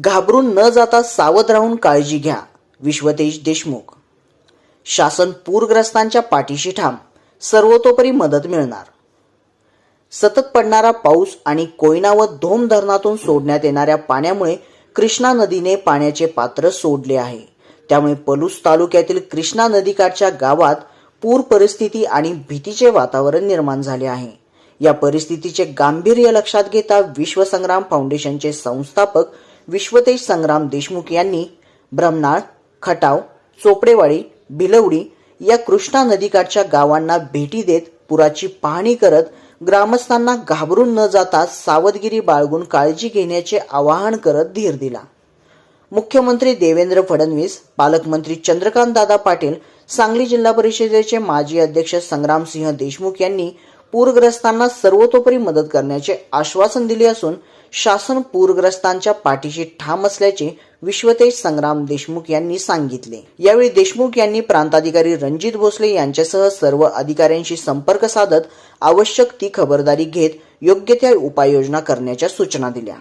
घाबरून न जाता सावध राहून काळजी घ्या विश्वतेज देशमुख. शासन पूरग्रस्तांच्या पाठीशी ठाम सर्वतोपरी मदत मिळणार. सतत पडणारा पाऊस आणि कोयना व धोम धरणातून सोडण्यात येणाऱ्या पाण्यामुळे कृष्णा नदीने पाण्याचे पात्र सोडले आहे. त्यामुळे पलूस तालुक्यातील कृष्णा नदीकाठच्या गावात पूर परिस्थिती आणि भीतीचे वातावरण निर्माण झाले आहे. या परिस्थितीचे गांभीर्य लक्षात घेता विश्वसंग्राम फाउंडेशनचे संस्थापक विश्वतेज संग्राम देशमुख यांनी ब्रह्मनाळ खटाव चोपडेवाडी भिलवडी या कृष्णा नदीकाठच्या गावांना भेटी देत पुराची पाहणी करत ग्रामस्थांना घाबरून न जाता सावधगिरी बाळगून काळजी घेण्याचे आवाहन करत धीर दिला. मुख्यमंत्री देवेंद्र फडणवीस पालकमंत्री चंद्रकांत दादा पाटील सांगली जिल्हा परिषदेचे माजी अध्यक्ष संग्रामसिंह देशमुख यांनी पूरग्रस्तांना सर्वतोपरी मदत करण्याचे आश्वासन दिले असून शासन पूरग्रस्तांच्या पाठीशी ठाम असल्याचे विश्वतेज संग्राम देशमुख यांनी सांगितले. यावेळी देशमुख यांनी प्रांताधिकारी रणजित भोसले यांच्यासह सर्व अधिकाऱ्यांशी संपर्क साधत आवश्यक ती खबरदारी घेत योग्य त्या उपाययोजना करण्याच्या सूचना दिल्या.